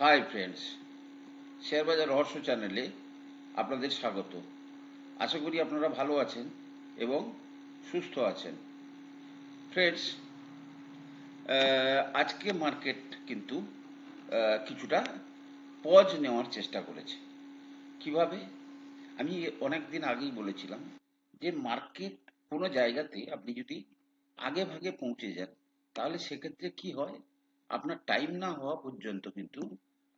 Hi friends share বাজার রহস্য চ্যানেলে আপনাদের স্বাগত। আশা করি আপনারা ভালো আছেন এবং সুস্থ আছেন। ফ্রেন্ডস আজকে মার্কেট কিন্তু কিছুটা পজ নেওয়ার চেষ্টা করেছে। কীভাবে? আমি অনেক দিন আগেই বলেছিলাম যে মার্কেট কোনো জায়গাতে আপনি যদি আগে ভাগে পৌঁছে যান, তাহলে সেক্ষেত্রে কি হয়? আপনার টাইম না হওয়া পর্যন্ত কিন্তু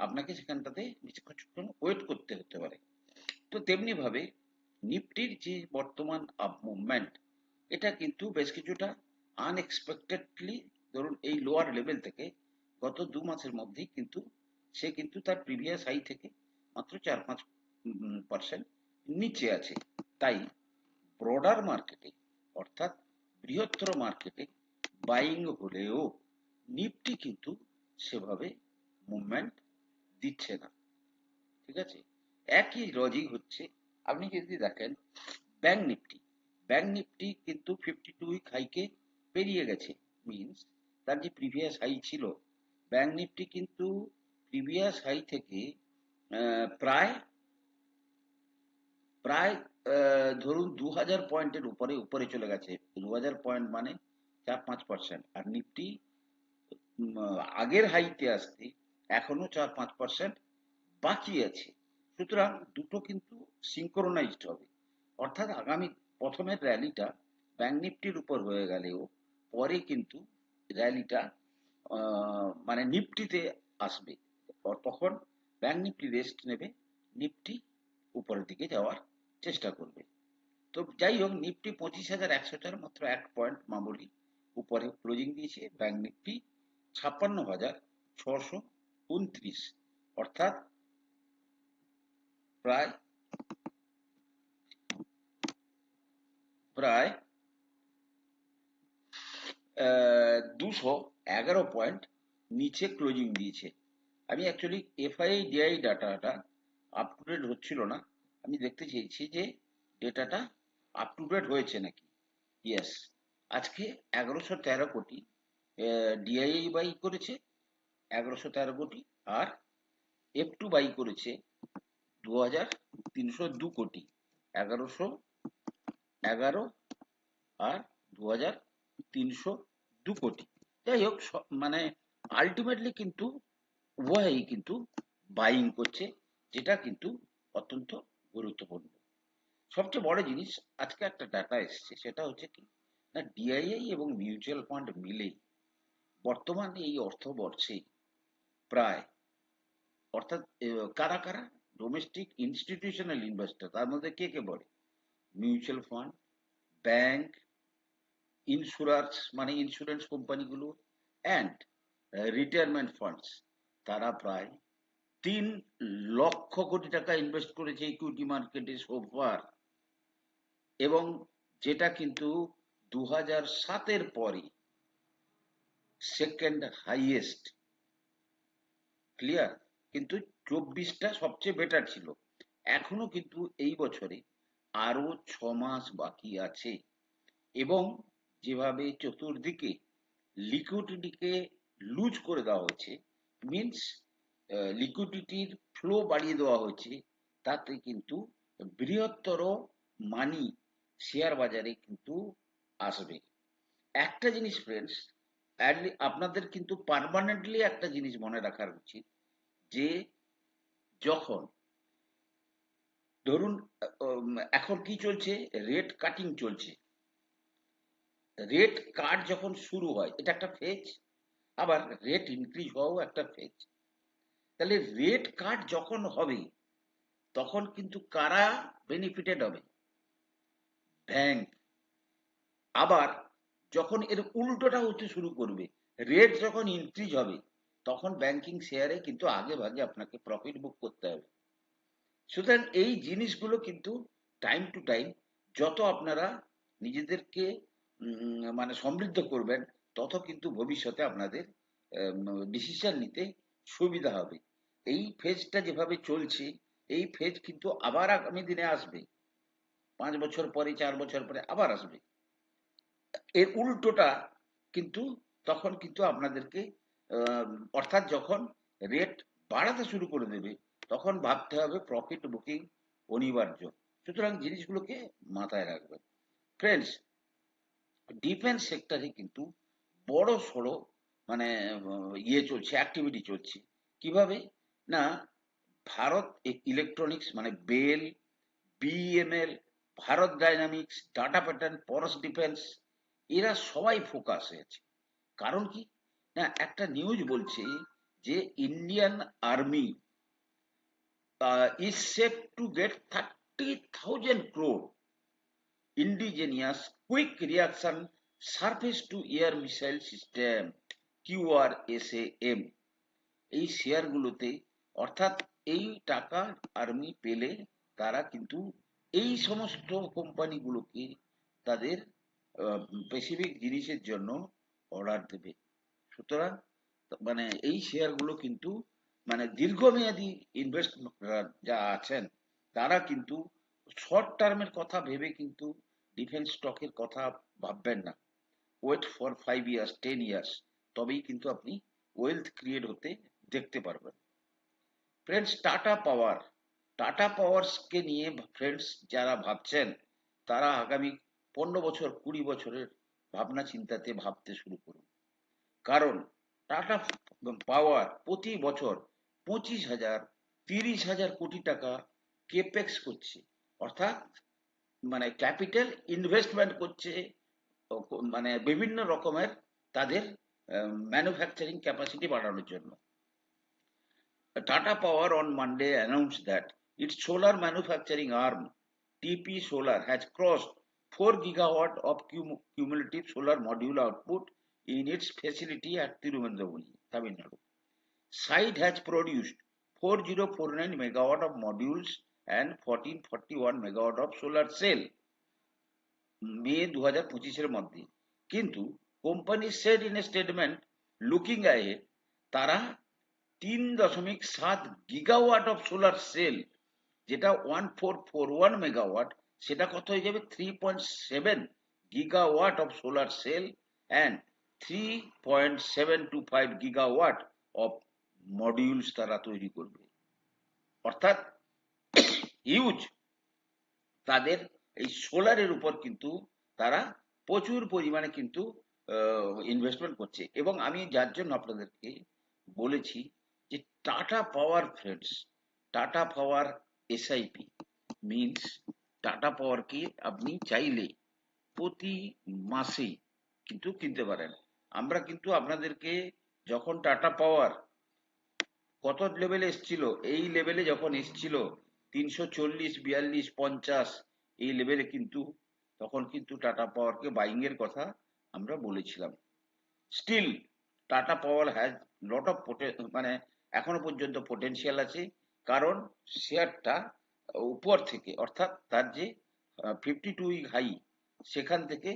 আপনাকে সেখানটাতে কিছুক্ষণ ওয়েট করতে হতে পারে। তো তেমনি ভাবে নিফটির যে বর্তমান আপ মুভমেন্ট এটা কিন্তু বেশ কিছুটা আনএক্সপেক্টেডলি ধরুন এই লোয়ার লেভেল থেকে গত দু মাসের মধ্যেই কিন্তু সে কিন্তু তার প্রিভিয়াস হাই থেকে মাত্র চার পাঁচ পার্সেন্ট নিচে আছে। তাই ব্রডার মার্কেটে অর্থাৎ বৃহত্তর মার্কেটে বাইং হলেও নিফটি কিন্তু সেভাবে মুভমেন্ট দিচ্ছে না। ঠিক আছে? একই লজিক হচ্ছে, আপনি যদি দেখেন ব্যাংক নিফটি ব্যাংক নিফটি কিন্তু ফিফটি টু উইক হাইকে পেরিয়ে গেছে মিনস তার যে প্রিভিয়াস হাই ছিল ব্যাংক নিফটি কিন্তু প্রিভিয়াস হাই থেকে প্রায় প্রায় ধরুন দু হাজার পয়েন্টের উপরে উপরে চলে গেছে। দু হাজার পয়েন্ট মানে চার পাঁচ পার্সেন্ট আর নিফটি আগের হাইতে আসতে এখনও চার পাঁচ পার্সেন্ট বাকি আছে। সুতরাং দুটো কিন্তু সিঙ্ক্রোনাইজড হবে। অর্থাৎ আগামী প্রথমের র্যালিটা ব্যাংক নিফটির উপর হয়ে গেলেও পরে কিন্তু র্যালিটা মানে নিফটিতে আসবে। তখন ব্যাংক নিফটি রেস্ট নেবে নিফটি উপরের দিকে যাওয়ার চেষ্টা করবে। তো যাই হোক নিফটি পঁচিশ হাজার একশো একশোটার মাত্র এক পয়েন্ট মামুলি উপরে ক্লোজিং দিয়েছে ব্যাংক নিফটি ছাপ্পান্ন হাজার ছশো উনত্রিশ, অর্থাৎ প্রায় প্রায় দুশো এগারো পয়েন্ট নিচে ক্লোজিং দিয়েছে। আমি অ্যাকচুয়ালি এফআই ডিআই ডাটাটা আপ টু ডেট হচ্ছিল না। আমি দেখতে চেয়েছি যে ডেটাটা আপ টু ডেট হয়েছে নাকি? ইয়েস আজকে এগারোশো তেরো কোটি ডিআইআই বাই করেছে, এগারোশো তেরো কোটি, আর এফ টু বাই করেছে দু হাজার তিনশো দু কোটি, এগারোশো এগারো আর দু হাজার তিনশো দু কোটি। যাই হোক মানে আলটিমেটলি কিন্তু উভয়ই কিন্তু বাইং করছে, যেটা কিন্তু অত্যন্ত গুরুত্বপূর্ণ। সবচেয়ে বড় জিনিস, আজকে একটা ডাটা এসেছে, সেটা হচ্ছে কি, না ডিআইআই এবং মিউচুয়াল ফান্ড মিলেই বর্তমান এই অর্থবর্ষে প্রায়, অর্থাৎ কারা কারা? ডোমেস্টিক ইনস্টিটিউশনাল ইনভেস্টর তার মধ্যে কে কে বলে? মিউচুয়াল ফান্ড ব্যাংক ইন্স্যুরান্স মানে ইন্স্যুরেন্স কোম্পানিগুলো অ্যান্ড রিটায়ারমেন্ট ফান্ডস তারা প্রায় তিন লক্ষ কোটি টাকা ইনভেস্ট করেছে ইকুইটি মার্কেটে সোফার এবং যেটা কিন্তু দু হাজার সাতের পরে সেকেন্ড হাইয়েস্ট ক্লিয়ার কিন্তু চব্বিশটা সবচেয়ে বেটার ছিল। এখনও কিন্তু এই বছরে আরও ছ মাস বাকি আছে। এবং যেভাবে চতুর্দিকে লিকুইডিটিকে লুজ করে দেওয়া হয়েছে মিনস লিকুইডিটির ফ্লো বাড়িয়ে দেওয়া হয়েছে, তাতে কিন্তু বৃহত্তর মানি শেয়ার বাজারে কিন্তু আসবে। একটা জিনিস ফ্রেন্ডস আপনাদের কিন্তু পার্মানেন্টলি একটা জিনিস মনে রাখার উচিত যে, যখন ধরুন এখন কি চলছে? রেট কাটিং চলছে। রেট কাট যখন শুরু হয়, এটা একটা ফেজ আবার রেট ইনক্রিজ হওয়াও একটা ফেজ তাহলে রেট কাট যখন হবে, তখন কিন্তু কারা বেনিফিটেড হবে? ব্যাংক আবার যখন এর উল্টোটা হতে শুরু করবে রেট যখন ইনক্রিজ হবে, তখন ব্যাংকিং শেয়ারে কিন্তু আগে ভাগে আপনাকে প্রফিট বুক করতে হবে। সুতরাং এই জিনিসগুলো কিন্তু টাইম টু টাইম যত আপনারা নিজেদেরকে মানে সমৃদ্ধ করবেন, তত কিন্তু ভবিষ্যতে আপনাদের ডিসিশন নিতে সুবিধা হবে। এই ফেজটা যেভাবে চলছে, এই ফেজ কিন্তু আবার আগামী দিনে আসবে। পাঁচ বছর পরে, চার বছর পরে আবার আসবে। এর উল্টোটা কিন্তু তখন কিন্তু আপনাদেরকে অর্থাৎ যখন রেট বাড়াতে শুরু করে দেবে, তখন ভাবতে হবে প্রফিট বুকিং অনিবার্য। সুতরাং জিনিসগুলোকে মাথায় রাখবেন। ফ্রেন্ডস ডিফেন্স সেক্টরে কিন্তু বড় সড়ো মানে ইয়ে চলছে অ্যাক্টিভিটি চলছে। কীভাবে? না, ভারত ইলেকট্রনিক্স মানে BEL BEML Bharat dynamics Tata pattern Paras defence এরা সবাই ফোকাসে আছে কারণ কি? না, একটা নিউজ বলছে যে Indian army is set to get thirty thousand crore indigenous quick reaction surface to air missile system QRSAM এই শেয়ারগুলোতে অর্থাৎ এই টাকা আর্মি পেলে তারা কিন্তু এই সমস্ত কোম্পানিগুলোকে তাদের স্পেসিফিক জিনিসের জন্য অর্ডার দেবে। সুতরাং মানে এই শেয়ারগুলো কিন্তু মানে দীর্ঘমেয়াদী ইনভেস্টমেন্ট যা আছেন, তারা কিন্তু শর্ট টার্মের কথা ভেবে কিন্তু ডিফেন্স স্টকের কথা ভাববেন না। Wait for five years ten years তবেই কিন্তু আপনি ওয়েলথ ক্রিয়েট হতে দেখতে পারবেন। ফ্রেন্ডস টাটা পাওয়ার টাটা পাওয়ারসকে নিয়ে ফ্রেন্ডস যারা ভাবছেন, তারা আগামী পনেরো বছর কুড়ি বছরের ভাবনা চিন্তাতে ভাবতে শুরু করুন। কারণ টাটা পাওয়ার প্রতি বছর পঁচিশ হাজার তিরিশ হাজার কোটি টাকা কেপেক্স করছে। অর্থাৎ মানে ক্যাপিটাল ইনভেস্টমেন্ট করছে মানে বিভিন্ন রকমের তাদের ম্যানুফ্যাকচারিং ক্যাপাসিটি বাড়ানোর জন্য। Tata Power on Monday announced that its solar manufacturing arm, TP Solar, has crossed 4 gigawatt of cumulative solar module output in its facility at Tirumandavuli, Tamil Nadu. Site has produced 4049 megawatt of modules and 1441 megawatt of solar cell মে দু হাজার পঁচিশের মধ্যে কিন্তু company said in statement looking আহে তারা তিন দশমিক সাত গিগাওয়াট অফ সোলার সেল যেটা one four four one megawatt সেটা কত হয়ে যাবে? Three point seven gigawatt of solar cell and three point seven two five gigawatt of modules তারা তৈরি করবে। অর্থাৎ হিউজ তাদের এই সোলারের উপর কিন্তু তারা প্রচুর পরিমাণে কিন্তু ইনভেস্টমেন্ট করছে। এবং আমি যার জন্য আপনাদেরকে বলেছি যে Tata Power friends Tata Power SIP means Tata পাওয়ারকে আপনি চাইলে প্রতি মাসেই কিন্তু কিনতে পারেন। আমরা কিন্তু আপনাদেরকে যখন টাটা পাওয়ার কত লেভেলে এসছিল, এই লেভেলে যখন এসছিল, তিনশো চল্লিশ, বিয়াল্লিশ, পঞ্চাশ, এই লেভেলে কিন্তু তখন কিন্তু টাটা পাওয়ারকে বাইং এর কথা আমরা বলেছিলাম। Still Tata Power has lot of মানে এখনও পর্যন্ত পোটেনশিয়াল আছে। কারণ শেয়ারটা উপর থেকে, অর্থাৎ তার যে ফিফটি টু উইক হাই সেখান থেকে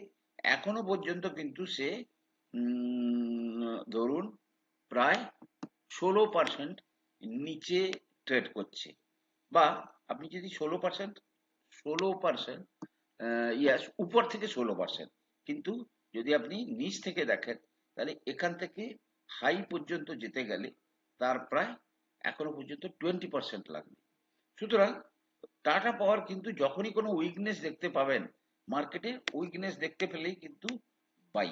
এখনও পর্যন্ত কিন্তু সে ধরুন প্রায় ষোলো পার্সেন্ট নিচে ট্রেড করছে। বা আপনি যদি ষোলো পার্সেন্ট ষোলো পার্সেন্ট ইয়াস উপর থেকে ষোলো পার্সেন্ট কিন্তু যদি আপনি নিচ থেকে দেখেন, তাহলে এখান থেকে হাই পর্যন্ত যেতে গেলে তার প্রায় এখনও পর্যন্ত টোয়েন্টি পার্সেন্ট লাগবে। সুতরাং টাটা পাওয়ার কিন্তু যখনই কোনো উইকনেস দেখতে পাবেন মার্কেটে উইকনেস দেখতে পেলেই কিন্তু বাই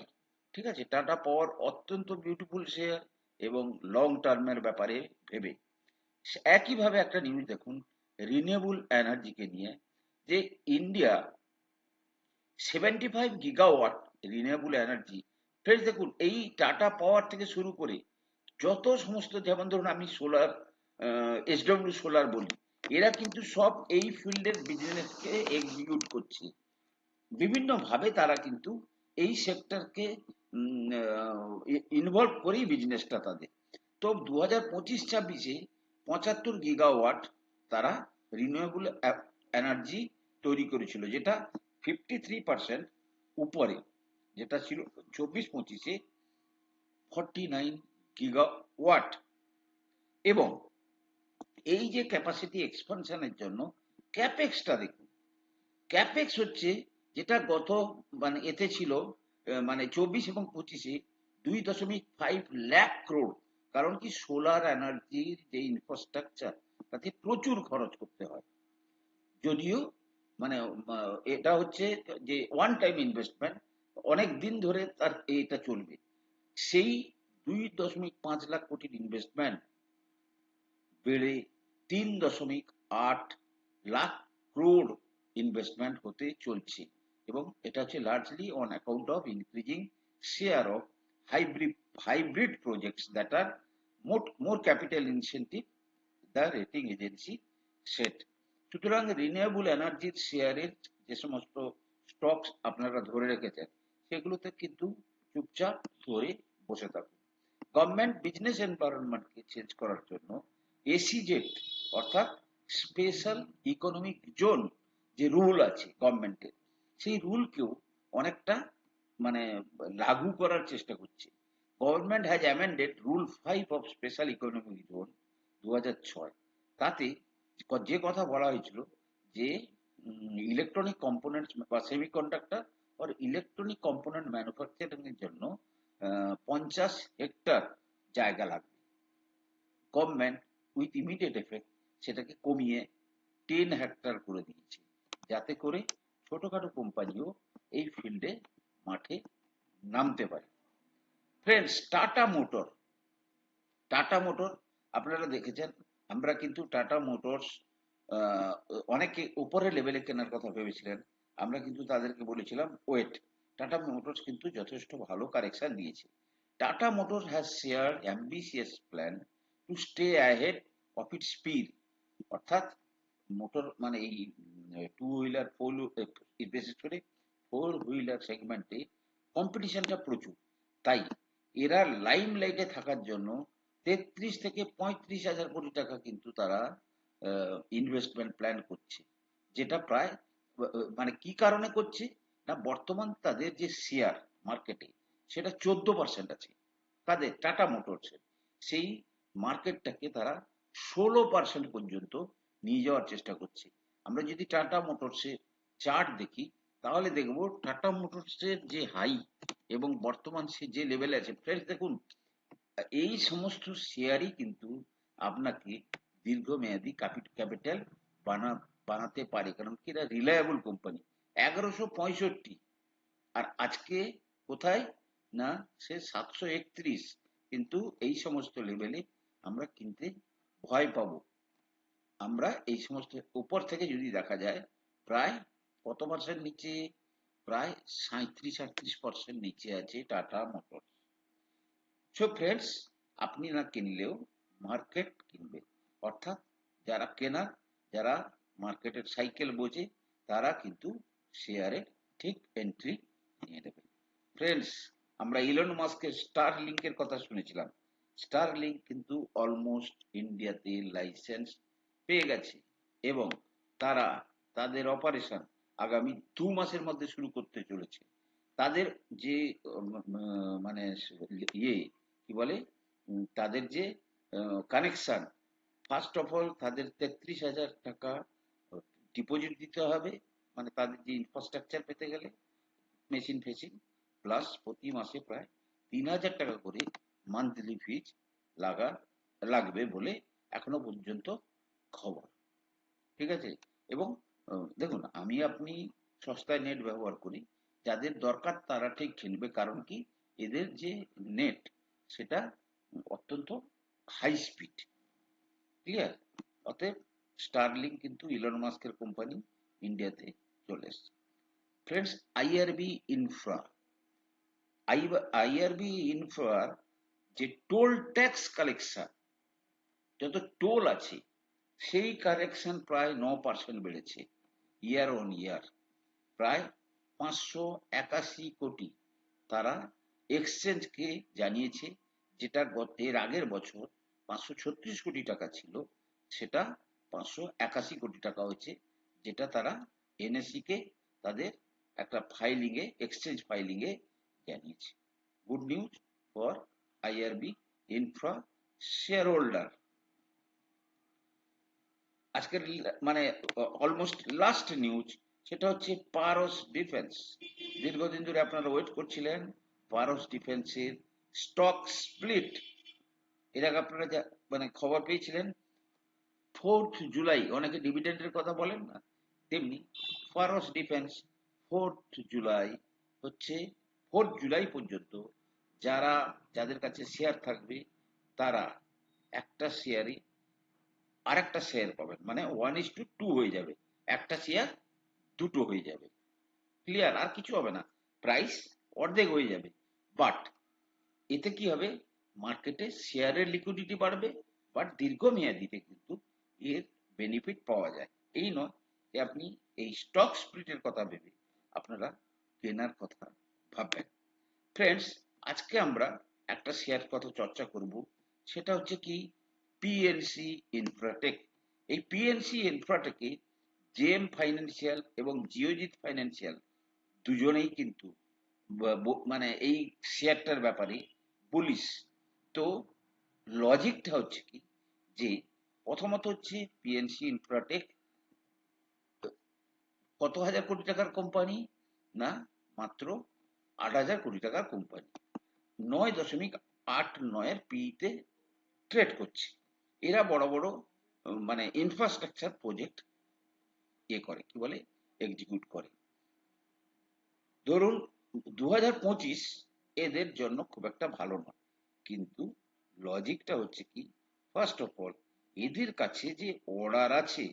ঠিক আছে? টাটা পাওয়ার অত্যন্ত বিউটিফুল শেয়ার এবং লং টার্মের ব্যাপারে ভেবে। একইভাবে একটা নিউজ দেখুন রিনিউয়েবল এনার্জিকে নিয়ে, যে India seventy five gigawatt renewable energy friends দেখুন, এই টাটা পাওয়ার থেকে শুরু করে যত সমস্ত, যেমন ধরুন আমি সোলার এসডব্লিউ সোলার বলি এরা কিন্তু সব এই ফিল্ডের বিজনেসকে এক্সিকিউট করছে। বিভিন্ন ভাবে তারা কিন্তু এই সেক্টরকে ইনভলভ করেই বিজনেসটা তাদের। তো দু হাজার পঁচিশ ছাব্বিশে পঁচাত্তর গিগাওয়াট তারা রিনিউয়েবল এনার্জি তৈরি করেছিল, যেটা ফিফটি থ্রি পার্সেন্ট উপরে, যেটা ছিল চব্বিশ পঁচিশে ফর্টি নাইন গিগাওয়াট এবং এই যে ক্যাপাসিটি এক্সপানশনের জন্য ক্যাপেক্সটা দেখুন। ক্যাপেক্স হচ্ছে যেটা গত মানে এতে ছিল মানে চব্বিশ এবং পঁচিশে দুই দশমিক ফাইভ ল্যাক ক্রোড কারণ কি? সোলার এনার্জির যে ইনফ্রাস্ট্রাকচার তাতে প্রচুর খরচ করতে হয়। যদিও মানে এটা হচ্ছে যে ওয়ান টাইম ইনভেস্টমেন্ট অনেক দিন ধরে তার এটা চলবে। সেই দুই দশমিক পাঁচ লাখ কোটির ইনভেস্টমেন্ট বেড়ে তিন দশমিক আট লাখ ক্রোড ইনভেস্টমেন্ট হতে চলছে এবং এটা হচ্ছে largely on account of increasing share of hybrid hybrid projects that আর মোট more capital incentive the rating agency set সুতরাং রিনিউয়েবল এনার্জির শেয়ারের যে সমস্ত স্টকস আপনারা ধরে রেখেছেন, সেগুলোতে কিন্তু চুপচাপ ধরে বসে থাকুন। গভর্নমেন্ট বিজনেস এনভায়রনমেন্টকে চেঞ্জ করার জন্য এসিজেট অর্থাৎ স্পেশাল ইকোনমিক জোন যে রুল আছে গভর্নমেন্টের সেই রুলকেও অনেকটা মানে লাগু করার চেষ্টা করছে। Government has amended rule five of special economic zone দু তাতে যে কথা বলা হয়েছিল যে ইলেকট্রনিক কম্পোনেন্টস বা সেমি সেমিকন্ডাক্টর আর ইলেকট্রনিক কম্পোনেন্ট ম্যানুফ্যাকচারিং এর জন্য পঞ্চাশ হেক্টর জায়গা লাগবে। গভর্নমেন্ট উইথ ইমিডিয়েট এফেক্ট সেটাকে কমিয়ে টেন হেক্টর করে দিয়েছে। যাতে করে ছোটখাটো কোম্পানিও এই ফিল্ডে মাঠে নামতে পারে। Friends Tata Motor Tata Motor আপনারা দেখেছেন, আমরা কিন্তু টাটা মোটরস অনেকে উপরের লেভেলে কেনার কথা ভেবেছিলেন, আমরা কিন্তু তাদেরকে বলেছিলাম ওয়েট টাটা মোটরস কিন্তু যথেষ্ট ভালো কারেকশন দিয়েছে। Tata Motor has share ambitious plan to stay ahead of it speed অর্থাৎ মোটর মানে এই টু হুইলার ফোর বিশেষ করে ফোর হুইলার সেগমেন্টে কম্পিটিশনটা প্রচুর। তাই এরা লাইম লাইটে থাকার জন্য তেত্রিশ থেকে পঁয়ত্রিশ হাজার কোটি টাকা কিন্তু তারা ইনভেস্টমেন্ট প্ল্যান করছে। যেটা প্রায় মানে কি কারণে করছে? না, বর্তমান তাদের যে শেয়ার মার্কেটে সেটা চোদ্দ পার্সেন্ট আছে। তাদের টাটা মোটরসের সেই মার্কেটটাকে তারা ষোলো পার্সেন্ট পর্যন্ত নিয়ে যাওয়ার চেষ্টা করছে। আমরা যদি টাটা মোটরসের চার্ট দেখি, তাহলে দেখব টাটা মোটরসের যে হাই এবং বর্তমান সে যে লেভেলে আছে ফ্রেন্ডস দেখুন, এই সমস্ত শেয়ারই কিন্তু আপনাকে দীর্ঘমেয়াদী ক্যাপিটাল বানা, বানাতে পারে। কারণ কি? এরা রিলায়েবল কোম্পানি এগারোশো পঁয়ষট্টি। আর আজকে কোথায়? না, সে সাতশো একত্রিশ। কিন্তু এই সমস্ত লেভেলে আমরা কিনতে ভয় পাবো। আমরা এই সমস্ত উপর থেকে যদি দেখা যায়, প্রায় কত পার্সেন্ট নিচে? প্রায় সাঁত্রিশ আটত্রিশ পার্সেন্ট নিচে আছে টাটা মোটর সো ফ্রেন্ডস আপনি না কিনলেও মার্কেট কিনবে। অর্থাৎ যারা কেনার, যারা মার্কেটের সাইকেল বোঝে, তারা কিন্তু শেয়ারে ঠিক এন্ট্রি নিয়ে নেবে। ফ্রেন্ডস আমরা ইলন মাস্কের স্টার লিঙ্কের কথা শুনেছিলাম। স্টার লিঙ্ক কিন্তু অলমোস্ট ইন্ডিয়াতে লাইসেন্স পেয়ে গেছে এবং তারা তাদের অপারেশন আগামী দু মাসের মধ্যে শুরু করতে চলেছে। তাদের যে মানে ইয়ে কি বলে তাদের যে কানেকশন ফার্স্ট অফ অল তাদের তেত্রিশ হাজার টাকা ডিপোজিট দিতে হবে। মানে তাদের যে ইনফ্রাস্ট্রাকচার পেতে গেলে মেশিন ফেসিং প্লাস প্রতি মাসে প্রায় তিন হাজার টাকা করে মান্থলি ফিজ লাগা, লাগবে বলে এখনও পর্যন্ত খবর। ঠিক আছে? এবং দেখুন, আমি আপনি সস্তায় নেট ব্যবহার করি, যাদের দরকার তারা ঠিক কিনবে কারণ কি? এদের যে নেট সেটা অত্যন্ত হাই স্পিড ক্লিয়ার অতএব স্টারলিং কিন্তু ইলন মাস্কের কোম্পানি ইন্ডিয়াতে চলে এসছে। ফ্রেন্ডস আইআরবি ইনফ্রা আইআরবি ইনফ্রার যে টোল ট্যাক্স কালেকশন যত টোল আছে, সেই কালেকশন প্রায় ন পার্সেন্ট বেড়েছে ইয়ার অন ইয়ার প্রায় পাঁচশো একাশি কোটি তারা এক্সচেঞ্জকে জানিয়েছে, যেটা এর আগের বছর পাঁচশো ছত্রিশ কোটি টাকা ছিল, সেটা পাঁচশো একাশি কোটি টাকা হয়েছে, যেটা তারা এনএসসি কে তাদের একটা ফাইলিংয়ে এক্সচেঞ্জ ফাইলিংয়ে জানিয়েছে। Good news for IRB infra shareholder আজকের মানে অলমোস্ট লাস্ট নিউজ সেটা হচ্ছে পারস ডিফেন্স। দীর্ঘদিন ধরে আপনারা ওয়েট করছিলেন, পারস ডিফেন্সের স্টক স্প্লিট এর আগে আপনারা যা মানে খবর পেয়েছিলেন ফোর্থ জুলাই অনেকে ডিভিডেন্ডের কথা বলেন না, তেমনি ফারস ডিফেন্স ফোর্থ জুলাই হচ্ছে ফোর্থ জুলাই পর্যন্ত যারা যাদের কাছে শেয়ার থাকবে, তারা একটা শেয়ারই আরেকটা শেয়ার পাবেন। মানে ওয়ান ইস টু টু হয়ে যাবে। একটা শেয়ার দুটো হয়ে যাবে। ক্লিয়ার আর কিছু হবে না। প্রাইস অর্ধেক হয়ে যাবে। বাট এতে কি হবে? মার্কেটে শেয়ারের লিকুইডিটি বাড়বে বাট দীর্ঘমেয়াদিতে কিন্তু এর বেনিফিট পাওয়া যায়। এই নয় যে আপনি এই স্টক স্প্লিটের কথা ভেবে আপনারা কেনার কথা ভাববেন। ফ্রেন্ডস আজকে আমরা একটা শেয়ার কথা চর্চা করব, সেটা হচ্ছে কি পিএনসি ইনফ্রাটেক এই পিএনসি ইনফ্রাটেকে জেএম ফাইন্যান্সিয়াল এবং জিওজিৎ ফাইন্যান্সিয়াল দুজনেই কিন্তু মানে এই শেয়ারটার ব্যাপারে বলিস তো লজিকটা হচ্ছে কি যে প্রথমত হচ্ছে পিএনসি ইনফ্রাটেক কত হাজার কোটি টাকার কোম্পানি না, মাত্র আট হাজার কোটি টাকার কোম্পানি নয় দশমিক আট নয়ের পিতে ট্রেড করছে। এরা বড় বড় মানে ইনফ্রাস্ট্রাকচার প্রজেক্ট ইয়ে করে, কি বলে? এক্সিকিউট করে। ধরুন দু হাজার পঁচিশ এদের জন্য খুব একটা ভালো নয়। কিন্তু লজিকটা হচ্ছে কি? ফার্স্ট অফ অল এদের কাছে যে অর্ডার আছে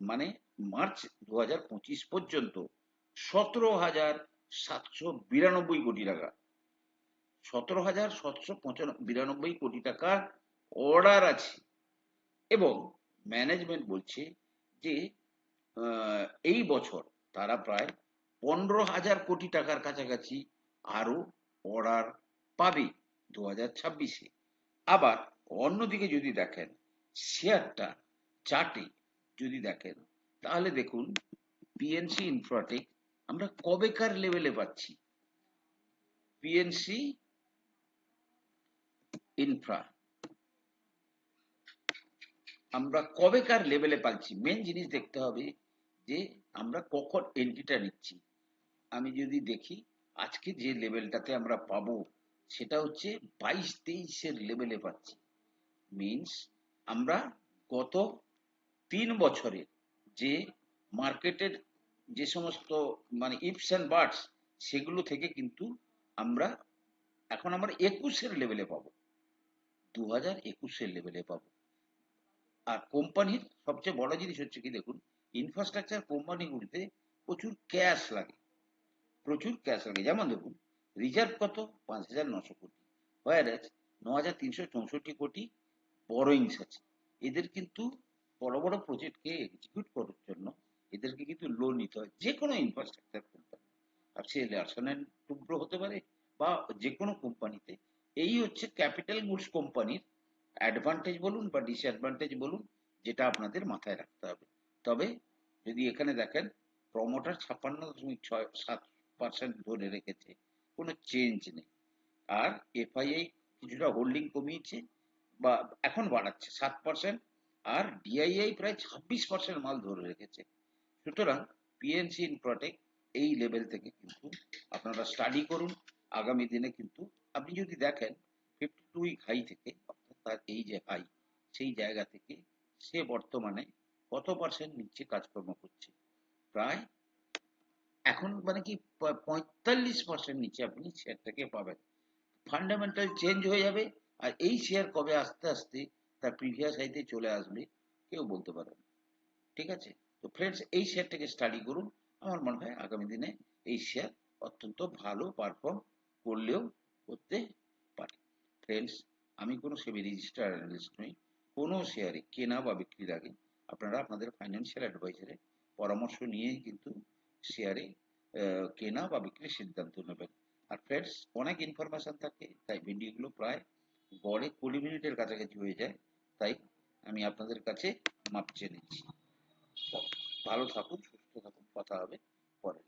মানে মার্চ দু হাজার পঁচিশ পর্যন্ত সতেরো হাজার সাতশো বিরানব্বই কোটি টাকা। সতেরো হাজার সাতশো বিরানব্বই কোটি টাকার অর্ডার আছে। এবং ম্যানেজমেন্ট বলছে যে এই বছর তারা প্রায় পনেরো হাজার কোটি টাকার কাছাকাছি আরও অর্ডার পাবে দু হাজার ছাব্বিশে। আবার অন্যদিকে যদি দেখেন শেয়ারটা চার্টে যদি দেখেন, তাহলে দেখুন পিএনসি ইনফ্রাটেক আমরা কবেকার লেভেলে পাচ্ছি? পিএনসি ইনফ্রা আমরা কবেকার লেভেলে পাচ্ছি মেন জিনিস দেখতে হবে যে আমরা কখন এন্ট্রিটা নিচ্ছি। আমি যদি দেখি, আজকে যে লেভেলটাতে আমরা পাবো, সেটা হচ্ছে বাইশ তেইশের লেভেলে পাচ্ছি। মিনস আমরা গত তিন বছরে যে মার্কেটের যে সমস্ত মানে ইপস অ্যান্ড বার্ডস সেগুলো থেকে কিন্তু আমরা এখন আমরা একুশের লেভেলে পাবো। দু হাজার একুশের লেভেলে পাবো। আর কোম্পানির সবচেয়ে বড় জিনিস হচ্ছে কি দেখুন ইনফ্রাস্ট্রাকচার কোম্পানিগুলিতে প্রচুর ক্যাশ লাগে। প্রচুর ক্যাশ লাগে। যেমন দেখুন রিজার্ভ কত? পাঁচ হাজার নশো কোটি। হোয়ারাজ ন হাজার তিনশো চৌষট্টি কোটি বরোইংস আছে। এদের কিন্তু বড় বড় প্রজেক্টকে এক্সিকিউট করার জন্য এদেরকে কিন্তু লোন নিতে হয়। যে কোনো ইনফ্রাস্ট্রাকচার কোম্পানি আর সে লার্সন অ্যান্ড হতে পারে বা যে কোনো কোম্পানিতে এই হচ্ছে ক্যাপিটাল গুডস কোম্পানির অ্যাডভান্টেজ বলুন বা ডিসঅ্যাডভান্টেজ বলুন, যেটা আপনাদের মাথায় রাখতে হবে। তবে যদি এখানে দেখেন প্রমোটার ছাপ্পান্ন দশমিক ছয় সাত পার্সেন্ট ধরে রেখেছে, কোনো চেঞ্জ নেই। আর এফআইআই কিছুটা হোল্ডিং কমিয়েছে বা এখন বাড়াচ্ছে সাত পার্সেন্ট আর ডিআইআই প্রায় ছাব্বিশ পার্সেন্ট মাল ধরে রেখেছে। সুতরাং পিএনসি ইনপ্রটেক এই লেভেল থেকে কিন্তু আপনারা স্টাডি করুন। আগামী দিনে কিন্তু আপনি যদি দেখেন ফিফটি টু উইক হাই থেকে, অর্থাৎ তার এই যে হাই সেই জায়গা থেকে সে বর্তমানে কত পার্সেন্ট নিচে কাজকর্ম করছে? প্রায় এখন মানে কি পঁয়তাল্লিশ পার্সেন্ট নিচে আপনি শেয়ারটাকে পাবেন। ফান্ডামেন্টাল চেঞ্জ হয়ে যাবে, আর এই শেয়ার কবে আস্তে আস্তে তার প্রিভিয়াস হাইতে চলে আসবে, কেউ বলতে পারে না। ঠিক আছে? তো ফ্রেন্ডস এই শেয়ারটাকে স্টাডি করুন। আমার মনে হয় আগামী দিনে এই শেয়ার অত্যন্ত ভালো পারফর্ম করলেও করতে পারে। ফ্রেন্ডস আমি কোনো সেবি রেজিস্টার অ্যানালিস্ট নই, কোনো শেয়ারে কেনা বা বিক্রির আগে আপনারা আপনাদের ফাইন্যান্সিয়াল অ্যাডভাইজারের পরামর্শ নিয়েই কিন্তু শেয়ারে কেনা বা বিক্রির সিদ্ধান্ত নেবেন। আর ফ্রেন্ডস অনেক ইনফরমেশন থাকে, তাই ভিডিওগুলো প্রায় গড়ে কুড়ি মিনিটের কাছাকাছি হয়ে যায়, তাই আমি আপনাদের কাছে মাপ চেয়ে নিচ্ছি। ভালো থাকুন, সুস্থ থাকুন, কথা হবে পরের